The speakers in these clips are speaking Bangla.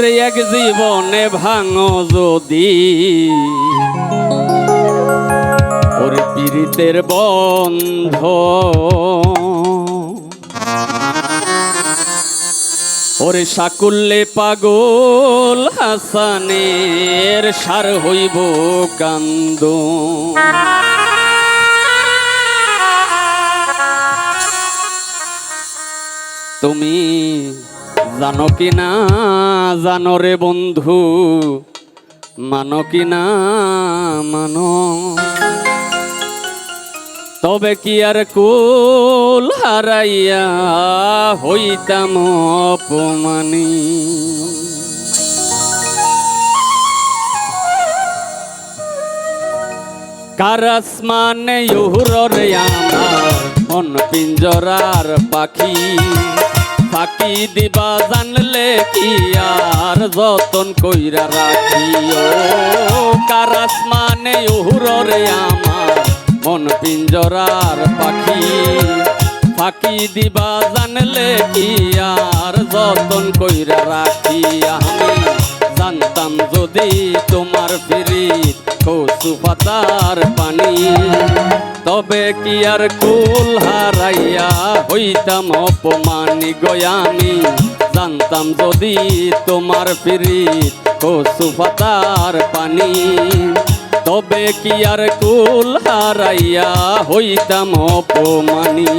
ওরে এক জীবনে ভাঙো যদি। ওরে পীড়িতের বন্ধ। ওরে সাকুল্লে পাগল হাসানের সার হইব কান্দ। তুমি জানো কি না, জানো রে বন্ধু? মানো কি না, মানো? তবে কি আর কুল হারাইয়া হইতাম অপমানি? কারাসমানে ইহুররে আমার মন পিঞ্জরার পাখি? ফাঁকি দিবা জানলে কি আর? যতন কইরা রাখি ও কারাসমানে ইহুররে আমার। মন পিঞ্জরার পাখি। ফাঁকি দিবা জানলে কি আর? যতন কইরা রাখি জানতাম যদি তোমার ফিরিত কচু পাতার পানি। তবে কি আর কুল হারাইয়া হইতাম অপমানি গয়ামি। জানতাম যদি তোমার ফিরিত কচু পাতার পানি। তবে কি আর কুল হারাইয়া হইতাম অপমানি।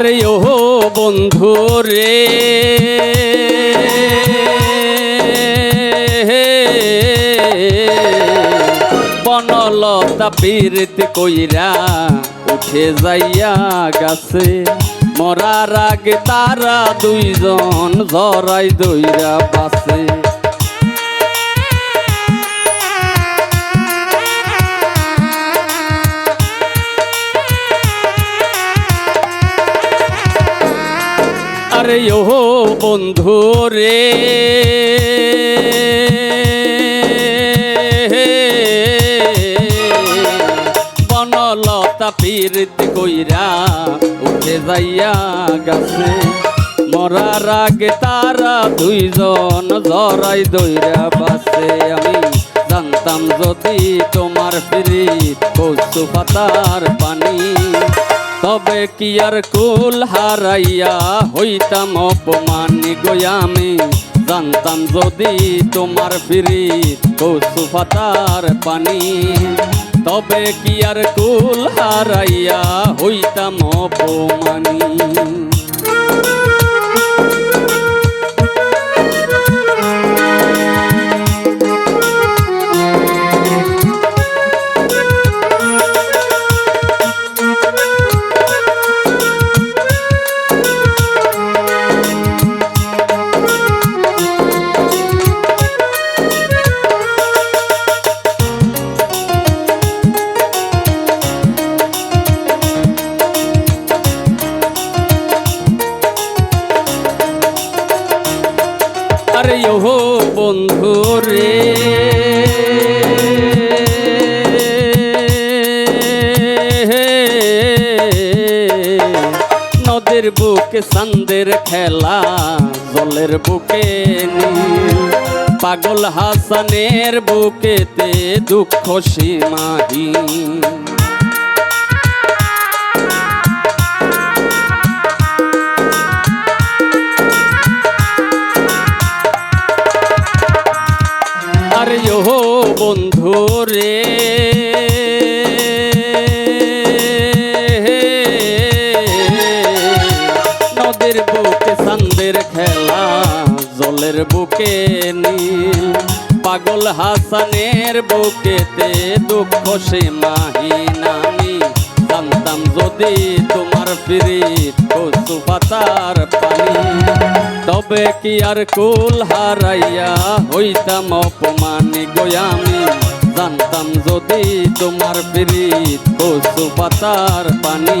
আরে ও বন্ধু রে। বনলতা পীড়িত কইরা উঠে যাইয়া গাছে। মরার আগে তারা দুইজন জরাই দইরা বাসে আরে ও বন্ধু রে। বনলতা পীড়িত কইরা উঠে যাইয়া গাছে। মরার আগে তারা দুইজন জরাই দইরা বাসে আমি জানতাম যদি তোমার ফিরিত কচু পাতার পানি। তবে কি আর কুল হারাইয়া হইতাম অপমানি? গয়ামি জানতাম যদি তোমার ফিরি কৌসুফাতার পানি। তবে কি আর কুল হারাইয়া হইতাম অপমানি? নদীর বুকে সন্দের খেলা জলের বুকে পাগল হাসানের বুকেতে দুঃখ সীমাহীন। চাঁদের খেলা, জলের বুকে নীল। পাগল হাসানের বুকেতে দুঃখ সে মাহি নামি জানতাম যদি তোমার ফিরি কচু পাতার পানি। তবে কি আর কুল হারাইয়া হইতাম অপমান গোয়ামি? জানতাম যদি তোমার ফিরি কচু পাতার পানি।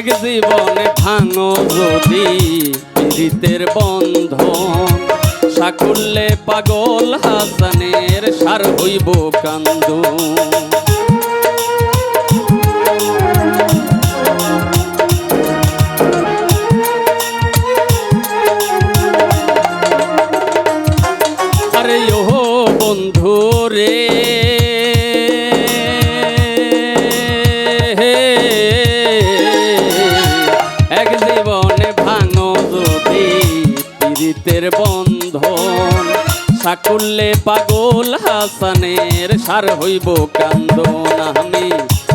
এক জীবনে ভাঙো যদি পীড়িতের বন্ধন সাকুল্যে পাগল হাসানের সার হইব কান্দু পীড়িতের বন্ধন। সাকুল্যে পাগল হাসানের সার হইব কান্দন। আমি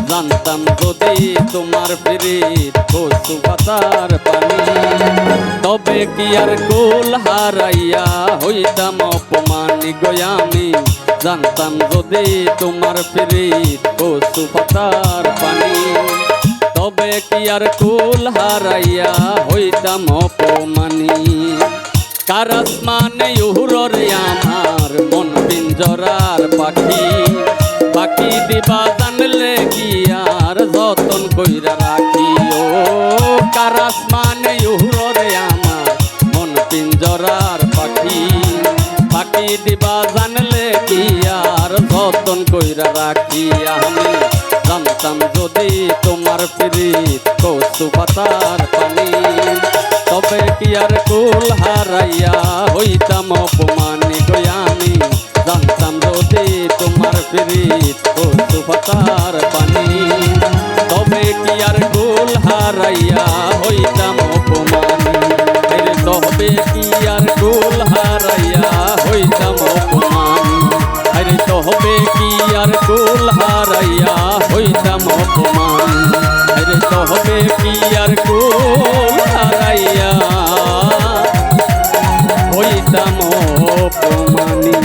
জানতাম যদি তোমার ফিরিত কচু পাতার পানি, তবে কি আর কুল হারাইয়া হইতাম অপমানি গয়ামি জানতাম যদি তোমার ফিরিত কচু পাতার পানি, তবে কি আর কুল হারাইয়া হইতাম অপমানি? কারাস মানে উহুররে আমার মন পিঞ্জরার পাখি। পাখি দিবা জানলে কি আর যতন কইরা রাখি। ও কারাস মানে উহুররে আমার মন পিঞ্জরার পাখি। পাখি দিবা জানলে কি আর যতন কইরা রাখি। আমি জানতাম যদি তোমার প্রীত কৌসু পাতার পানি। তবে কি আর কুল হারাইয়া হইতাম অপমানি গয়ামি জানতাম যদি তোমার প্রীত কৌসু পাতার আরে তহবে কি আর কুল হারাইয়া হইতাম অপমান? আরে তহবে কি আর কুল হারাইয়া হইতাম অপমানী